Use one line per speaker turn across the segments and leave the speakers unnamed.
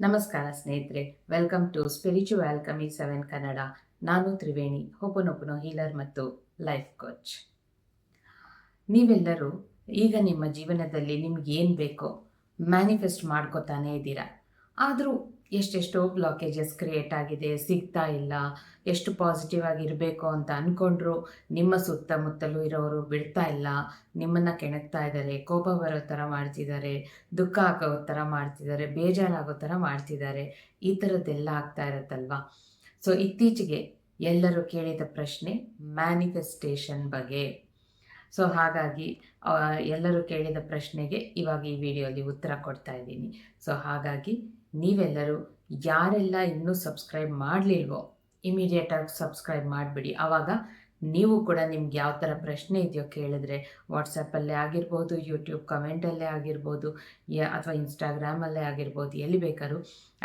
ನಮಸ್ಕಾರ ಸ್ನೇಹಿತರೆ welcome to spiritual alchemy seven Kannada ನಾನು ತ್ರಿವೇಣಿ ಹೊಪನೊಪನೋ ಹೀಲರ್ ಮತ್ತು ಲೈಫ್ ಕೋಚ್ ನೀವೆಲ್ಲರೂ ಈಗ ನಿಮ್ಮ ಜೀವನದಲ್ಲಿ ನಿಮ್ಗೆ ಏನು ಬೇಕೋ ಮ್ಯಾನಿಫೆಸ್ಟ್ ಮಾಡ್ಕೋತಾನೇ ಇದ್ದೀರಾ. ಆದರೂ ಎಷ್ಟೆಷ್ಟೋ ಬ್ಲಾಕೇಜಸ್ ಕ್ರಿಯೇಟ್ ಆಗಿದೆ, ಸಿಗ್ತಾ ಇಲ್ಲ, ಎಷ್ಟು ಪಾಸಿಟಿವ್ ಆಗಿರಬೇಕು ಅಂತ ಅಂದ್ಕೊಂಡ್ರು ನಿಮ್ಮ ಸುತ್ತಮುತ್ತಲೂ ಇರೋರು ಬಿಡ್ತಾ ಇಲ್ಲ, ನಿಮ್ಮನ್ನು ಕೆಣಕ್ತಾ ಇದ್ದಾರೆ, ಕೋಪ ಬರೋ ಥರ ಮಾಡ್ತಿದ್ದಾರೆ, ದುಃಖ ಆಗೋ ಥರ ಮಾಡ್ತಿದ್ದಾರೆ, ಬೇಜಾರಾಗೋ ಥರ ಮಾಡ್ತಿದ್ದಾರೆ, ಈ ಥರದ್ದೆಲ್ಲ ಆಗ್ತಾ ಇರುತ್ತಲ್ವಾ? ಸೊ ಇತ್ತೀಚೆಗೆ ಎಲ್ಲರೂ ಕೇಳಿದ ಪ್ರಶ್ನೆ ಮ್ಯಾನಿಫೆಸ್ಟೇಷನ್ ಬಗ್ಗೆ. ಸೊ ಹಾಗಾಗಿ ಎಲ್ಲರೂ ಕೇಳಿದ ಪ್ರಶ್ನೆಗೆ ಇವಾಗ ಈ ವಿಡಿಯೋಲಿ ಉತ್ತರ ಕೊಡ್ತಾ ಇದ್ದೀನಿ. ಸೊ ಹಾಗಾಗಿ ನೀವೆಲ್ಲರೂ ಯಾರೆಲ್ಲ ಇನ್ನೂ ಸಬ್ಸ್ಕ್ರೈಬ್ ಮಾಡಲಿಲ್ವೋ ಇಮಿಡಿಯೇಟಾಗಿ ಸಬ್ಸ್ಕ್ರೈಬ್ ಮಾಡಿಬಿಡಿ. ಆವಾಗ ನೀವು ಕೂಡ ನಿಮ್ಗೆ ಯಾವ ಥರ ಪ್ರಶ್ನೆ ಇದೆಯೋ ಕೇಳಿದ್ರೆ ವಾಟ್ಸಪ್ಪಲ್ಲೇ ಆಗಿರ್ಬೋದು ಯೂಟ್ಯೂಬ್ ಕಮೆಂಟಲ್ಲೇ ಆಗಿರ್ಬೋದು, ಯಾ ಅಥವಾ ಇನ್ಸ್ಟಾಗ್ರಾಮಲ್ಲೇ ಆಗಿರ್ಬೋದು, ಎಲ್ಲಿ ಬೇಕಾದ್ರೂ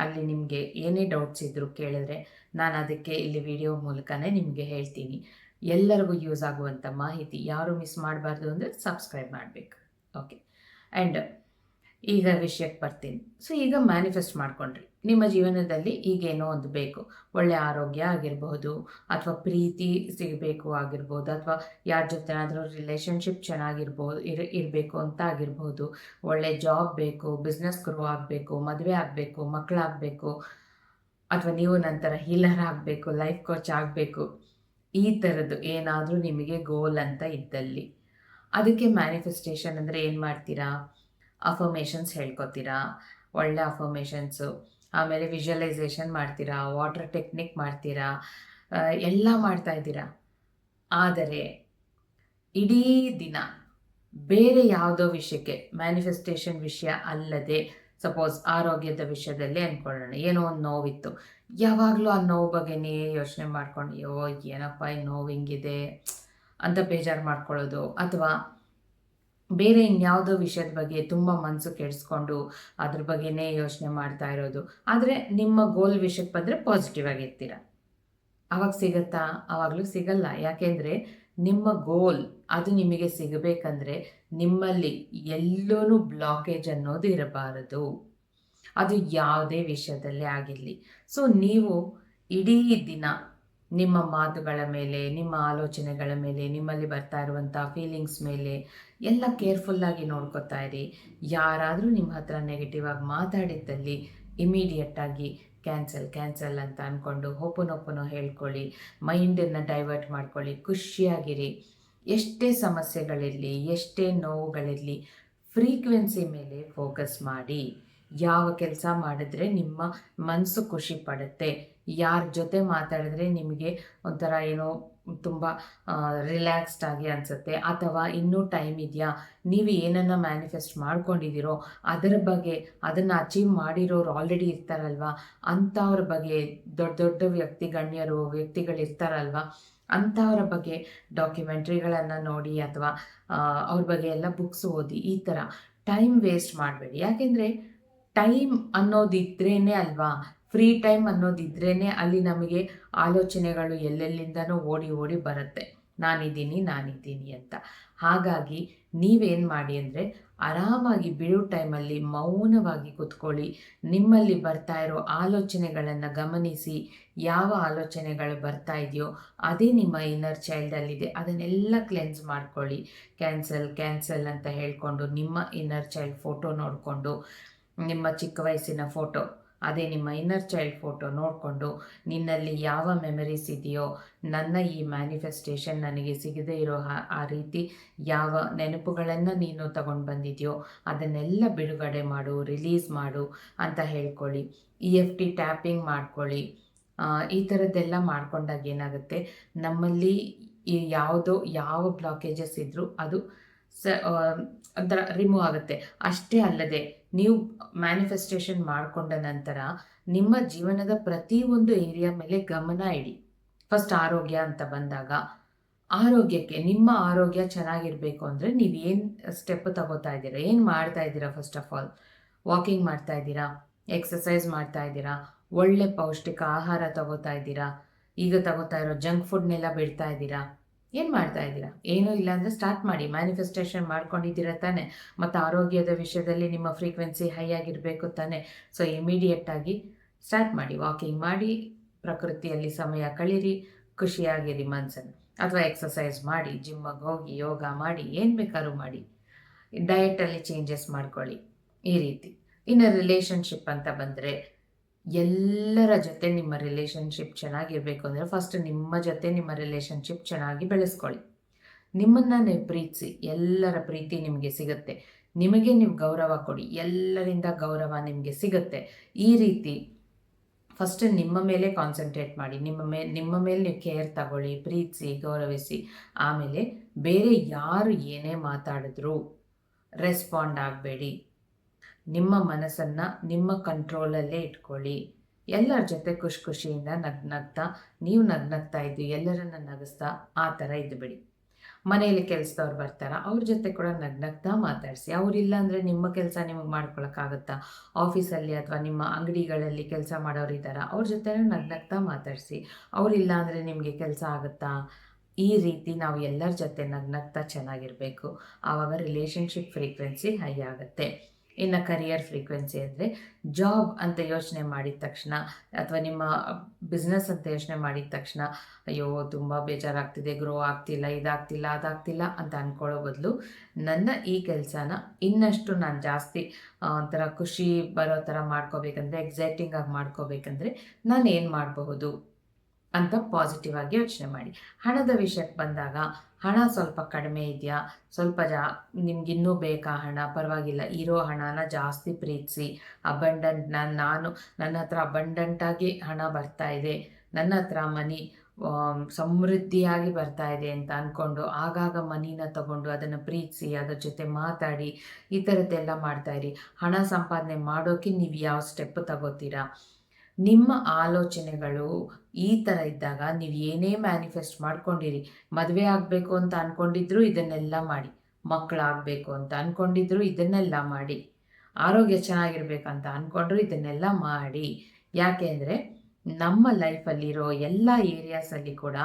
ಅಲ್ಲಿ ನಿಮಗೆ ಏನೇ ಡೌಟ್ಸ್ ಇದ್ದರೂ ಕೇಳಿದ್ರೆ ನಾನು ಅದಕ್ಕೆ ಇಲ್ಲಿ ವಿಡಿಯೋ ಮೂಲಕನೇ ನಿಮಗೆ ಹೇಳ್ತೀನಿ. ಎಲ್ಲರಿಗೂ ಯೂಸ್ ಆಗುವಂಥ ಮಾಹಿತಿ ಯಾರು ಮಿಸ್ ಮಾಡಬಾರ್ದು ಅಂದರೆ ಸಬ್ಸ್ಕ್ರೈಬ್ ಮಾಡಬೇಕು. ಓಕೆ ಆ್ಯಂಡ್ ಈಗ ವಿಷಯಕ್ಕೆ ಬರ್ತೀನಿ. ಸೊ ಈಗ ಮ್ಯಾನಿಫೆಸ್ಟ್ ಮಾಡಿಕೊಂಡ್ರಿ. ನಿಮ್ಮ ಜೀವನದಲ್ಲಿ ಈಗೇನೋ ಒಂದು ಬೇಕು. ಒಳ್ಳೆ ಆರೋಗ್ಯ ಆಗಿರಬಹುದು, ಅಥವಾ ಪ್ರೀತಿ ಸಿಗಬೇಕು ಆಗಿರ್ಬೋದು, ಅಥವಾ ಯಾರ ಜೊತೆನಾದರೂ ರಿಲೇಷನ್ಶಿಪ್ ಚೆನ್ನಾಗಿರ್ಬೋದು, ಇರ, ಇರಬೇಕು ಅಂತ ಆಗಿರ್ಬೋದು, ಒಳ್ಳೆ ಜಾಬ್ ಬೇಕು ಬಿಸ್ನೆಸ್ ಗ್ರೋ ಆಗಬೇಕು, ಮದುವೆ ಆಗಬೇಕು ಮಕ್ಕಳಾಗಬೇಕು ಅಥವಾ ನೀವು ನಂತರ ಹೀಲರ್ ಆಗಬೇಕು ಲೈಫ್ ಕೋಚ್ ಆಗಬೇಕು, ಈ ಥರದ್ದು ಏನಾದರೂ ನಿಮಗೆ ಗೋಲ್ ಅಂತ ಇದ್ದಲ್ಲಿ. ಅದಕ್ಕೆ ಮ್ಯಾನಿಫೆಸ್ಟೇಷನ್ ಅಂದರೆ ಏನು ಮಾಡ್ತೀರಾ? ಅಫರ್ಮೇಷನ್ಸ್ ಹೇಳ್ಕೊತೀರಾ? ಒಳ್ಳೆ ಅಫರ್ಮೇಷನ್ಸು ಆಮೇಲೆ ವಿಜುವಲೈಸೇಷನ್ ಮಾಡ್ತೀರಾ? ವಾಟರ್ ಟೆಕ್ನಿಕ್ ಮಾಡ್ತೀರಾ? ಎಲ್ಲ ಮಾಡ್ತಾ ಇದ್ದೀರಾ. ಆದರೆ ಇಡೀ ದಿನ ಬೇರೆ ಯಾವುದೋ ವಿಷಯಕ್ಕೆ ಮ್ಯಾನಿಫೆಸ್ಟೇಷನ್ ವಿಷಯ ಅಲ್ಲದೆ ಸಪೋಸ್ ಆರೋಗ್ಯದ ವಿಷಯದಲ್ಲೇ ಅಂದ್ಕೊಳ್ಳೋಣ. ಏನೋ ಒಂದು ನೋವಿತ್ತು. ಯಾವಾಗಲೂ ಆ ನೋವು ಬಗ್ಗೆನೇ ಯೋಚನೆ ಮಾಡ್ಕೊಂಡು, ಅಯ್ಯೋ, ಏನಪ್ಪ ಈ ನೋವು ಹಿಂಗಿದೆ? ಅಂತ ಬೇಜಾರು ಮಾಡ್ಕೊಳ್ಳೋದು. ಅಥವಾ ಬೇರೆ ಇನ್ಯಾವುದೋ ವಿಷಯದ ಬಗ್ಗೆ ತುಂಬ ಮನಸ್ಸು ಕೆಡಿಸ್ಕೊಂಡು ಅದ್ರ ಬಗ್ಗೆನೇ ಯೋಚನೆ ಮಾಡ್ತಾ ಇರೋದು. ಆದರೆ ನಿಮ್ಮ ಗೋಲ್ ವಿಷಯಕ್ಕೆ ಬಂದರೆ ಪಾಸಿಟಿವ್ ಆಗಿರ್ತೀರ ಅವಾಗ ಸಿಗತ್ತಾ? ಆವಾಗಲೂ ಸಿಗಲ್ಲ. ಯಾಕೆಂದರೆ ನಿಮ್ಮ ಗೋಲ್ ಅದು ನಿಮಗೆ ಸಿಗಬೇಕಂದ್ರೆ ನಿಮ್ಮಲ್ಲಿ ಎಲ್ಲೂ ಬ್ಲಾಕೇಜ್ ಅನ್ನೋದು ಇರಬಾರದು. ಅದು ಯಾವುದೇ ವಿಷಯದಲ್ಲೇ ಆಗಿರಲಿ. ಸೊ ನೀವು ಇಡೀ ದಿನ ನಿಮ್ಮ ಮಾತುಗಳ ಮೇಲೆ, ನಿಮ್ಮ ಆಲೋಚನೆಗಳ ಮೇಲೆ, ನಿಮ್ಮಲ್ಲಿ ಬರ್ತಾ ಇರುವಂಥ ಫೀಲಿಂಗ್ಸ್ ಮೇಲೆ ಎಲ್ಲ ಕೇರ್ಫುಲ್ಲಾಗಿ ನೋಡ್ಕೋತಾ ಇರಿ. ಯಾರಾದರೂ ನಿಮ್ಮ ಹತ್ರ ನೆಗೆಟಿವ್ ಆಗಿ ಮಾತಾಡಿದ್ದಲ್ಲಿ ಇಮಿಡಿಯೇಟಾಗಿ ಕ್ಯಾನ್ಸಲ್ ಕ್ಯಾನ್ಸಲ್ ಅಂತ ಅಂದ್ಕೊಂಡು ಹೊಪ್ಪನೊಪ್ಪನೋ ಹೇಳ್ಕೊಳ್ಳಿ. ಮೈಂಡನ್ನು ಡೈವರ್ಟ್ ಮಾಡ್ಕೊಳ್ಳಿ. ಖುಷಿಯಾಗಿರಿ. ಎಷ್ಟೇ ಸಮಸ್ಯೆಗಳಿರಲಿ, ಎಷ್ಟೇ ನೋವುಗಳಿರಲಿ ಫ್ರೀಕ್ವೆನ್ಸಿ ಮೇಲೆ ಫೋಕಸ್ ಮಾಡಿ. ಯಾವ ಕೆಲಸ ಮಾಡಿದ್ರೆ ನಿಮ್ಮ ಮನಸ್ಸು ಖುಷಿ ಪಡುತ್ತೆ. ಯಾರ ಜೊತೆ ಮಾತಾಡಿದ್ರೆ ನಿಮಗೆ ಒಂಥರ ಏನೋ ತುಂಬ ರಿಲ್ಯಾಕ್ಸ್ಡ್ ಆಗಿ ಅನಿಸುತ್ತೆ. ಅಥವಾ ಇನ್ನೂ ಟೈಮ್ ಇದೆಯಾ? ನೀವು ಏನನ್ನು ಮ್ಯಾನಿಫೆಸ್ಟ್ ಮಾಡ್ಕೊಂಡಿದ್ದೀರೋ ಅದರ ಬಗ್ಗೆ, ಅದನ್ನು ಅಚೀವ್ ಮಾಡಿರೋರು ಆಲ್ರೆಡಿ ಇರ್ತಾರಲ್ವ? ಅಂಥವ್ರ ಬಗ್ಗೆ ದೊಡ್ಡ ದೊಡ್ಡ ವ್ಯಕ್ತಿ, ಗಣ್ಯರು, ವ್ಯಕ್ತಿಗಳು ಇರ್ತಾರಲ್ವ? ಅಂಥವ್ರ ಬಗ್ಗೆ ಡಾಕ್ಯುಮೆಂಟ್ರಿಗಳನ್ನು ನೋಡಿ ಅಥವಾ ಅವ್ರ ಬಗ್ಗೆ ಎಲ್ಲ ಬುಕ್ಸ್ ಓದಿ ಈ ಥರ ಟೈಮ್ ವೇಸ್ಟ್ ಮಾಡಬೇಡಿ. ಯಾಕೆಂದರೆ ಟೈಮ್ ಅನ್ನೋದಿದ್ರೇ ಅಲ್ವಾ? ಫ್ರೀ ಟೈಮ್ ಅನ್ನೋದಿದ್ರೇ ಅಲ್ಲಿ ನಮಗೆ ಆಲೋಚನೆಗಳು ಎಲ್ಲೆಲ್ಲಿಂದನೂ ಓಡಿ ಓಡಿ ಬರುತ್ತೆ. ನಾನಿದ್ದೀನಿ ನಾನಿದ್ದೀನಿ ಅಂತ. ಹಾಗಾಗಿ ನೀವೇನು ಮಾಡಿ ಅಂದರೆ ಆರಾಮಾಗಿ ಬಿಡೋ ಟೈಮಲ್ಲಿ ಮೌನವಾಗಿ ಕೂತ್ಕೊಳ್ಳಿ. ನಿಮ್ಮಲ್ಲಿ ಬರ್ತಾ ಇರೋ ಆಲೋಚನೆಗಳನ್ನು ಗಮನಿಸಿ. ಯಾವ ಆಲೋಚನೆಗಳು ಬರ್ತಾ ಇದೆಯೋ ಅದೇ ನಿಮ್ಮ ಇನ್ನರ್ ಚೈಲ್ಡಲ್ಲಿದೆ ಅದನ್ನೆಲ್ಲ ಕ್ಲೆನ್ಸ್ ಮಾಡ್ಕೊಳ್ಳಿ. ಕ್ಯಾನ್ಸಲ್ ಕ್ಯಾನ್ಸಲ್ ಅಂತ ಹೇಳಿಕೊಂಡು ನಿಮ್ಮ ಇನ್ನರ್ ಚೈಲ್ಡ್ ಫೋಟೋ ನೋಡಿಕೊಂಡು, ನಿಮ್ಮ ಚಿಕ್ಕ ವಯಸ್ಸಿನ ಫೋಟೋ ಅದೇ ನಿಮ್ಮ ಇನ್ನರ್ ಚೈಲ್ಡ್ ಫೋಟೋ ನೋಡಿಕೊಂಡು ನಿನ್ನಲ್ಲಿ ಯಾವ ಮೆಮರೀಸ್ ಇದೆಯೋ ನನ್ನ ಈ ಮ್ಯಾನಿಫೆಸ್ಟೇಷನ್ ನನಗೆ ಸಿಗದೇ ಇರೋ ಆ- ರೀತಿ ಯಾವ ನೆನಪುಗಳನ್ನು ನೀನು ತಗೊಂಡು ಬಂದಿದೆಯೋ ಅದನ್ನೆಲ್ಲ ಬಿಡುಗಡೆ ಮಾಡು ರಿಲೀಸ್ ಮಾಡು ಅಂತ ಹೇಳ್ಕೊಳ್ಳಿ. ಇ ಎಫ್ ಟಿ ಟ್ಯಾಪಿಂಗ್ ಮಾಡ್ಕೊಳ್ಳಿ. ಈ ಥರದ್ದೆಲ್ಲ ಮಾಡ್ಕೊಂಡಾಗ ಏನಾಗುತ್ತೆ? ನಮ್ಮಲ್ಲಿ ಯಾವುದೋ ಯಾವ ಬ್ಲಾಕೇಜಸ್ ಇದ್ದರೂ ಅದು ಸ ಒಂಥರ ರಿಮೂವ್ ಆಗುತ್ತೆ. ಅಷ್ಟೇ ಅಲ್ಲದೆ, ನೀವು ಮ್ಯಾನಿಫೆಸ್ಟೇಷನ್ ಮಾಡಿಕೊಂಡ ನಂತರ ನಿಮ್ಮ ಜೀವನದ ಪ್ರತಿಯೊಂದು ಏರಿಯಾ ಮೇಲೆ ಗಮನ ಇಡಿ. ಫಸ್ಟ್ ಆರೋಗ್ಯ ಅಂತ ಬಂದಾಗ, ಆರೋಗ್ಯಕ್ಕೆ, ನಿಮ್ಮ ಆರೋಗ್ಯ ಚೆನ್ನಾಗಿರಬೇಕು ಅಂದರೆ ನೀವು ಏನು ಸ್ಟೆಪ್ ತಗೋತಾ ಇದ್ದೀರಾ? ಏನು ಮಾಡ್ತಾ ಇದ್ದೀರಾ ಫಸ್ಟ್ ಆಫ್ ಆಲ್ ವಾಕಿಂಗ್ ಮಾಡ್ತಾ ಇದ್ದೀರಾ? ಎಕ್ಸಸೈಸ್ ಮಾಡ್ತಾ ಇದ್ದೀರಾ? ಒಳ್ಳೆ ಪೌಷ್ಟಿಕ ಆಹಾರ ತಗೋತಾ ಇದ್ದೀರಾ? ಈಗ ತಗೋತಾ ಇರೋ ಜಂಕ್ ಫುಡ್ನೆಲ್ಲ ಬಿಡ್ತಾ ಇದ್ದೀರಾ? ಏನು ಮಾಡ್ತಾ ಇದ್ದೀರಾ? ಏನೂ ಇಲ್ಲ ಅಂದರೆ ಸ್ಟಾರ್ಟ್ ಮಾಡಿ ಮ್ಯಾನಿಫೆಸ್ಟೇಷನ್ ಮಾಡ್ಕೊಂಡಿದ್ದೀರಾ ತಾನೆ. ಮತ್ತು ಆರೋಗ್ಯದ ವಿಷಯದಲ್ಲಿ ನಿಮ್ಮ ಫ್ರೀಕ್ವೆನ್ಸಿ ಹೈ ಆಗಿರಬೇಕು ತಾನೆ. ಸೊ ಇಮಿಡಿಯೇಟಾಗಿ ಸ್ಟಾರ್ಟ್ ಮಾಡಿ ವಾಕಿಂಗ್ ಮಾಡಿ, ಪ್ರಕೃತಿಯಲ್ಲಿ ಸಮಯ ಕಳೀರಿ, ಖುಷಿಯಾಗಿರಿ ಮನ್ಸನ್ನು. ಅಥವಾ ಎಕ್ಸಸೈಸ್ ಮಾಡಿ ಜಿಮ್ಮಿಗೆ ಹೋಗಿ, ಯೋಗ ಮಾಡಿ, ಏನು ಬೇಕಾದ್ರೂ ಮಾಡಿ. ಡಯಟಲ್ಲಿ ಚೇಂಜಸ್ ಮಾಡ್ಕೊಳ್ಳಿ, ಈ ರೀತಿ. ಇನ್ನು ರಿಲೇಷನ್ಶಿಪ್ ಅಂತ ಬಂದರೆ ಎಲ್ಲರ ಜೊತೆ ನಿಮ್ಮ ರಿಲೇಷನ್ಶಿಪ್ ಚೆನ್ನಾಗಿರಬೇಕು ಅಂದರೆ ಫಸ್ಟ್ ನಿಮ್ಮ ಜೊತೆ ನಿಮ್ಮ ರಿಲೇಷನ್ಶಿಪ್ ಚೆನ್ನಾಗಿ ಬೆಳೆಸ್ಕೊಳ್ಳಿ. ನಿಮ್ಮನ್ನು ನೀವು ಪ್ರೀತಿಸಿ, ಎಲ್ಲರ ಪ್ರೀತಿ ನಿಮಗೆ ಸಿಗುತ್ತೆ. ನಿಮಗೆ ನೀವು ಗೌರವ ಕೊಡಿ, ಎಲ್ಲರಿಂದ ಗೌರವ ನಿಮಗೆ ಸಿಗುತ್ತೆ. ಈ ರೀತಿ ಫಸ್ಟ್ ನಿಮ್ಮ ಮೇಲೆ ಕಾನ್ಸಂಟ್ರೇಟ್ ಮಾಡಿ, ನಿಮ್ಮ ಮೇಲೆ ನಿಮ್ಮ ಮೇಲೆ ನೀವು ಕೇರ್ ತಗೊಳ್ಳಿ, ಪ್ರೀತಿಸಿ, ಗೌರವಿಸಿ, ಆಮೇಲೆ ಬೇರೆ ಯಾರು ಏನೇ ಮಾತಾಡಿದ್ರು ರೆಸ್ಪಾಂಡ್ ಆಗಬೇಡಿ. ನಿಮ್ಮ ಮನಸ್ಸನ್ನು ನಿಮ್ಮ ಕಂಟ್ರೋಲಲ್ಲೇ ಇಟ್ಕೊಳ್ಳಿ. ಎಲ್ಲರ ಜೊತೆ ಖುಷಿ ಖುಷಿಯಿಂದ ನಗ್ ನಗ್ತಾ, ನೀವು ನಗ್ನಗ್ತಾ ಇದ್ದು ಎಲ್ಲರನ್ನ ನಗಿಸ್ತಾ, ಆ ಥರ ಇದ್ದುಬಿಡಿ ಮನೆಯಲ್ಲಿ ಕೆಲಸದವ್ರು ಬರ್ತಾರ, ಅವ್ರ ಜೊತೆ ಕೂಡ ನಗ್ನಗ್ತಾ ಮಾತಾಡಿಸಿ. ಅವರಿಲ್ಲ ಅಂದರೆ ನಿಮ್ಮ ಕೆಲಸ ನಿಮಗೆ ಮಾಡ್ಕೊಳಕ್ಕಾಗುತ್ತಾ? ಆಫೀಸಲ್ಲಿ ಅಥವಾ ನಿಮ್ಮ ಅಂಗಡಿಗಳಲ್ಲಿ ಕೆಲಸ ಮಾಡೋರು ಇದ್ದಾರ, ಅವ್ರ ಜೊತೆ ನಗ್ನಗ್ತಾ ಮಾತಾಡಿಸಿ. ಅವರಿಲ್ಲ ಅಂದರೆ ನಿಮಗೆ ಕೆಲಸ ಆಗುತ್ತಾ? ಈ ರೀತಿ ನಾವು ಎಲ್ಲರ ಜೊತೆ ನಗ್ನಗ್ತಾ ಚೆನ್ನಾಗಿರಬೇಕು. ಆವಾಗ ರಿಲೇಷನ್ಶಿಪ್ ಫ್ರೀಕ್ವೆನ್ಸಿ ಹೈ ಆಗುತ್ತೆ. ಇನ್ನು ಕರಿಯರ್ ಫ್ರೀಕ್ವೆನ್ಸಿ ಅಂದರೆ ಜಾಬ್ ಅಂತ ಯೋಚನೆ ಮಾಡಿದ ತಕ್ಷಣ ಅಥವಾ ನಿಮ್ಮ ಬಿಸ್ನೆಸ್ ಅಂತ ಯೋಚನೆ ಮಾಡಿದ ತಕ್ಷಣ, ಅಯ್ಯೋ ತುಂಬ ಬೇಜಾರಾಗ್ತಿದೆ ಗ್ರೋ ಆಗ್ತಿಲ್ಲ, ಇದಾಗ್ತಿಲ್ಲ, ಅದಾಗ್ತಿಲ್ಲ ಅಂತ ಅಂದ್ಕೊಳ್ಳೋ ಬದಲು ನನ್ನ ಈ ಕೆಲಸನ ಇನ್ನಷ್ಟು ನಾನು ಜಾಸ್ತಿ ಒಂಥರ ಖುಷಿ ಬರೋ ಥರ ಮಾಡ್ಕೋಬೇಕಂದ್ರೆ ಎಕ್ಸೈಟಿಂಗ್ ಆಗಿ ಮಾಡ್ಕೋಬೇಕಂದ್ರೆ ನಾನು ಏನು ಮಾಡಬಹುದು? ಅಂತ ಪಾಸಿಟಿವ್ ಆಗಿ ಯೋಚನೆ ಮಾಡಿ. ಹಣದ ವಿಷಯಕ್ಕೆ ಬಂದಾಗ ಹಣ ಸ್ವಲ್ಪ ಕಡಿಮೆ ಇದೆಯಾ? ಸ್ವಲ್ಪ ಜಾ ನಿಮ್ಗಿನ್ನೂ ಬೇಕಾ ಹಣ? ಪರವಾಗಿಲ್ಲ, ಇರೋ ಹಣನ ಜಾಸ್ತಿ ಪ್ರೀತಿಸಿ. ಅಬಂಡೆಂಟ್ ನಾನು ನಾನು, ನನ್ನ ಹತ್ರ ಅಬಂಡೆಂಟಾಗಿ ಹಣ ಬರ್ತಾ ಇದೆ. ನನ್ನ ಹತ್ರ ಮನಿ ಸಮೃದ್ಧಿಯಾಗಿ ಬರ್ತಾ ಇದೆ ಅಂತ ಅಂದ್ಕೊಂಡು ಆಗಾಗ ಮನಿನ ತಗೊಂಡು ಅದನ್ನು ಪ್ರೀತಿಸಿ, ಅದ್ರ ಜೊತೆ ಮಾತಾಡಿ, ಈ ಥರದ್ದೆಲ್ಲ ಮಾಡ್ತಾಯಿರಿ ಹಣ ಸಂಪಾದನೆ ಮಾಡೋಕ್ಕೆ ನೀವು ಯಾವ ಸ್ಟೆಪ್ ತಗೋತೀರಾ? ನಿಮ್ಮ ಆಲೋಚನೆಗಳು ಈ ಥರ ಇದ್ದಾಗ ನೀವು ಏನೇ ಮ್ಯಾನಿಫೆಸ್ಟ್ ಮಾಡ್ಕೊಂಡಿರಿ, ಮದುವೆ ಆಗಬೇಕು ಅಂತ ಅಂದ್ಕೊಂಡಿದ್ರು ಇದನ್ನೆಲ್ಲ ಮಾಡಿ ಮಕ್ಕಳಾಗಬೇಕು ಅಂತ ಅಂದ್ಕೊಂಡಿದ್ರು ಇದನ್ನೆಲ್ಲ ಮಾಡಿ, ಆರೋಗ್ಯ ಚೆನ್ನಾಗಿರ್ಬೇಕಂತ ಅಂದ್ಕೊಂಡ್ರು ಇದನ್ನೆಲ್ಲ ಮಾಡಿ. ಯಾಕೆ ಅಂದರೆ ನಮ್ಮ ಲೈಫಲ್ಲಿರೋ ಎಲ್ಲ ಏರಿಯಾಸಲ್ಲಿ ಕೂಡ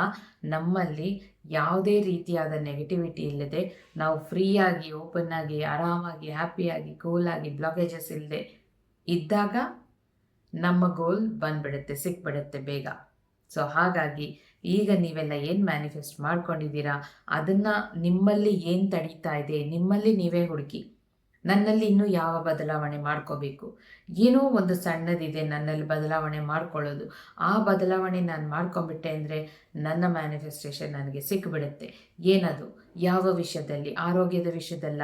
ನಮ್ಮಲ್ಲಿ ಯಾವುದೇ ರೀತಿಯಾದ ನೆಗೆಟಿವಿಟಿ ಇಲ್ಲದೆ ನಾವು ಫ್ರೀಯಾಗಿ ಓಪನ್ ಆಗಿ, ಆರಾಮಾಗಿ ಹ್ಯಾಪಿಯಾಗಿ ಕೂಲಾಗಿ ಬ್ಲಾಗೇಜಸ್ ಇಲ್ಲದೆ ಇದ್ದಾಗ ನಮ್ಮ ಗೋಲ್ ಬಂದ್ಬಿಡುತ್ತೆ, ಸಿಕ್ಬಿಡುತ್ತೆ ಬೇಗ. ಸೊ ಹಾಗಾಗಿ ಈಗ ನೀವೆಲ್ಲ ಏನು ಮ್ಯಾನಿಫೆಸ್ಟ್ ಮಾಡ್ಕೊಂಡಿದ್ದೀರಾ? ಅದನ್ನು ನಿಮ್ಮಲ್ಲಿ ಏನು ತಡೀತಾ ಇದೆ? ನಿಮ್ಮಲ್ಲಿ ನೀವೇ ಹುಡುಕಿ. ನನ್ನಲ್ಲಿ ಇನ್ನೂ ಯಾವ ಬದಲಾವಣೆ ಮಾಡ್ಕೋಬೇಕು? ಏನೋ ಒಂದು ಸಣ್ಣದಿದೆ, ನನ್ನಲ್ಲಿ ಬದಲಾವಣೆ ಮಾಡ್ಕೊಳ್ಳೋದು. ಆ ಬದಲಾವಣೆ ನಾನು ಮಾಡ್ಕೊಂಬಿಟ್ಟೆ ಅಂದರೆ ನನ್ನ ಮ್ಯಾನಿಫೆಸ್ಟೇಷನ್ ನನಗೆ ಸಿಕ್ಕಿಬಿಡುತ್ತೆ ಏನದು? ಯಾವ ವಿಷಯದಲ್ಲಿ, ಆರೋಗ್ಯದ ವಿಷಯದಲ್ಲ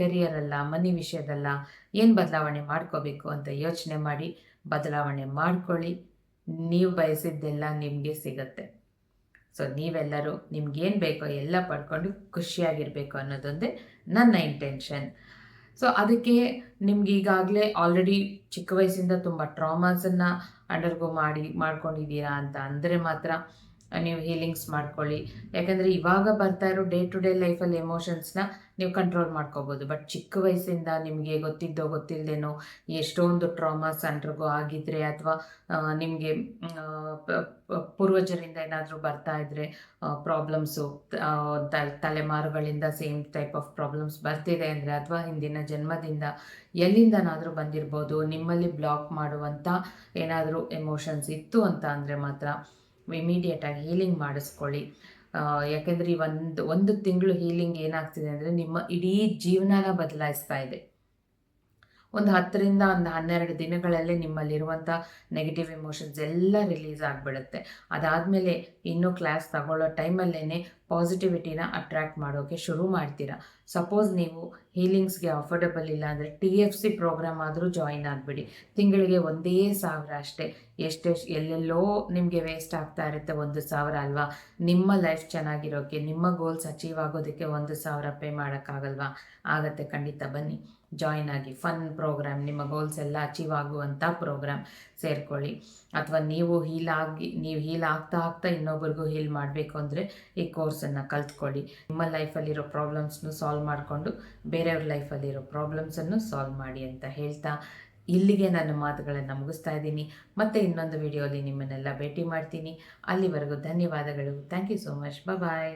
ಕೆರಿಯರ್ ಅಲ್ಲಾ ಮನಿ ವಿಷಯದಲ್ಲ, ಏನು ಬದಲಾವಣೆ ಮಾಡ್ಕೋಬೇಕು ಅಂತ ಯೋಚನೆ ಮಾಡಿ ಬದಲಾವಣೆ ಮಾಡ್ಕೊಳ್ಳಿ. ನೀವು ಬಯಸಿದ್ದೆಲ್ಲ ನಿಮಗೆ ಸಿಗುತ್ತೆ. ಸೊ ನೀವೆಲ್ಲರೂ ನಿಮ್ಗೇನು ಬೇಕೋ ಎಲ್ಲ ಪಡ್ಕೊಂಡು ಖುಷಿಯಾಗಿರಬೇಕು ಅನ್ನೋದೊಂದೇ ನನ್ನ ಇಂಟೆನ್ಷನ್ ಸೊ ಅದಕ್ಕೆ ನಿಮ್ಗೆ ಈಗಾಗಲೇ ಆಲ್ರೆಡಿ ಚಿಕ್ಕ ವಯಸ್ಸಿಂದ ತುಂಬ ಟ್ರಾಮಾಸನ್ನು ಅಂಡರ್ಗೋ ಮಾಡಿ, ಮಾಡ್ಕೊಂಡಿದ್ದೀರಾ ಅಂತ ಅಂದರೆ ಮಾತ್ರ ನೀವು ಹೀಲಿಂಗ್ಸ್ ಮಾಡ್ಕೊಳ್ಳಿ. ಯಾಕಂದರೆ ಇವಾಗ ಬರ್ತಾ ಇರೋ ಡೇ ಟು ಡೇ ಲೈಫಲ್ಲಿ ಎಮೋಷನ್ಸ್ನ ನೀವು ಕಂಟ್ರೋಲ್ ಮಾಡ್ಕೋಬೋದು. ಬಟ್ ಚಿಕ್ಕ ವಯಸ್ಸಿಂದ ನಿಮಗೆ ಗೊತ್ತಿದ್ದೋ ಗೊತ್ತಿಲ್ಲದೇನೋ ಎಷ್ಟೊಂದು ಟ್ರಾಮಾಸ್ ಅಂಡ್ರಿಗೋ ಆಗಿದ್ರೆ ಅಥವಾ ನಿಮಗೆ ಪೂರ್ವಜರಿಂದ ಏನಾದರೂ ಬರ್ತಾ ಇದ್ದರೆ ಪ್ರಾಬ್ಲಮ್ಸು ತಲೆಮಾರುಗಳಿಂದ ಸೇಮ್ ಟೈಪ್ ಆಫ್ ಪ್ರಾಬ್ಲಮ್ಸ್ ಬರ್ತಿದೆ ಅಂದರೆ ಅಥವಾ ಹಿಂದಿನ ಜನ್ಮದಿಂದ ಎಲ್ಲಿಂದನಾದರೂ ಬಂದಿರ್ಬೋದು, ನಿಮ್ಮಲ್ಲಿ ಬ್ಲಾಕ್ ಮಾಡುವಂಥ ಏನಾದರೂ ಎಮೋಷನ್ಸ್ ಇತ್ತು ಅಂತ ಅಂದರೆ ಮಾತ್ರ ಇಮಿಡಿಯೇಟಾಗಿ ಹೀಲಿಂಗ್ ಮಾಡಿಸ್ಕೊಳ್ಳಿ. ಯಾಕೆಂದರೆ ಈ ಒಂದು ಒಂದು ತಿಂಗಳು ಹೀಲಿಂಗ್ ಏನಾಗ್ತಿದೆ ಅಂದರೆ ನಿಮ್ಮ ಇಡೀ ಜೀವನನ ಬದಲಾಯಿಸ್ತಾ ಇದೆ. ಒಂದು ಹತ್ತರಿಂದ ಒಂದು ಹನ್ನೆರಡು ದಿನಗಳಲ್ಲೇ ನಿಮ್ಮಲ್ಲಿರುವಂಥ ನೆಗೆಟಿವ್ ಎಮೋಷನ್ಸ್ ಎಲ್ಲ ರಿಲೀಸ್ ಆಗಿಬಿಡುತ್ತೆ. ಅದಾದಮೇಲೆ ಇನ್ನೂ ಕ್ಲಾಸ್ ತಗೊಳ್ಳೋ ಟೈಮಲ್ಲೇ ಪಾಸಿಟಿವಿಟಿನ ಅಟ್ರ್ಯಾಕ್ಟ್ ಮಾಡೋಕ್ಕೆ ಶುರು ಮಾಡ್ತೀರಾ. ಸಪೋಸ್ ನೀವು ಹೀಲಿಂಗ್ಸ್ಗೆ ಅಫೋರ್ಡಬಲ್ ಇಲ್ಲ ಅಂದರೆ ಟಿ ಎಫ್ ಸಿ ಪ್ರೋಗ್ರಾಮ್ ಆದರೂ ಜಾಯಿನ್ ಆಗಿಬಿಡಿ. ತಿಂಗಳಿಗೆ ಒಂದೇ ಸಾವಿರ ಅಷ್ಟೇ. ಎಷ್ಟೆಷ್ಟು ಎಲ್ಲೆಲ್ಲೋ ನಿಮಗೆ ವೇಸ್ಟ್ ಆಗ್ತಾ ಇರುತ್ತೆ ಒಂದು ಸಾವಿರ ಅಲ್ವಾ? ನಿಮ್ಮ ಲೈಫ್ ಚೆನ್ನಾಗಿರೋಕ್ಕೆ ನಿಮ್ಮ ಗೋಲ್ಸ್ ಅಚೀವ್ ಆಗೋದಕ್ಕೆ ಒಂದು ಸಾವಿರ ಪೇ ಮಾಡೋಕ್ಕಾಗಲ್ವಾ? ಆಗತ್ತೆ ಖಂಡಿತ ಬನ್ನಿ. ಜಾಯಿನ್ ಆಗಿ ಫನ್ ಪ್ರೋಗ್ರಾಮ್ ನಿಮ್ಮ ಗೋಲ್ಸ್ ಎಲ್ಲ ಅಚೀವ್ ಆಗುವಂಥ ಪ್ರೋಗ್ರಾಮ್ ಸೇರ್ಕೊಳ್ಳಿ. ಅಥವಾ ನೀವು ಹೀಲ್ ಆಗಿ, ನೀವು ಹೀಲ್ ಆಗ್ತಾ ಆಗ್ತಾ ಇನ್ನೊಬ್ರಿಗೂ ಹೀಲ್ ಮಾಡಬೇಕು ಅಂದರೆ ಈ ಕೋರ್ಸನ್ನು ಕಲ್ತ್ಕೊಳ್ಳಿ. ನಿಮ್ಮ ಲೈಫಲ್ಲಿರೋ ಪ್ರಾಬ್ಲಮ್ಸ್ನು ಸಾಲ್ವ್ ಮಾಡಿಕೊಂಡು ಬೇರೆಯವ್ರ ಲೈಫಲ್ಲಿರೋ ಪ್ರಾಬ್ಲಮ್ಸನ್ನು ಸಾಲ್ವ್ ಮಾಡಿ ಅಂತ ಹೇಳ್ತಾ ಇಲ್ಲಿಗೆ ನನ್ನ ಮಾತುಗಳನ್ನು ಮುಗಿಸ್ತಾ ಇದ್ದೀನಿ. ಮತ್ತೆ ಇನ್ನೊಂದು ವಿಡಿಯೋಲಿ ನಿಮ್ಮನ್ನೆಲ್ಲ ಭೇಟಿ ಮಾಡ್ತೀನಿ. ಅಲ್ಲಿವರೆಗೂ ಧನ್ಯವಾದಗಳು. Thank you so much bye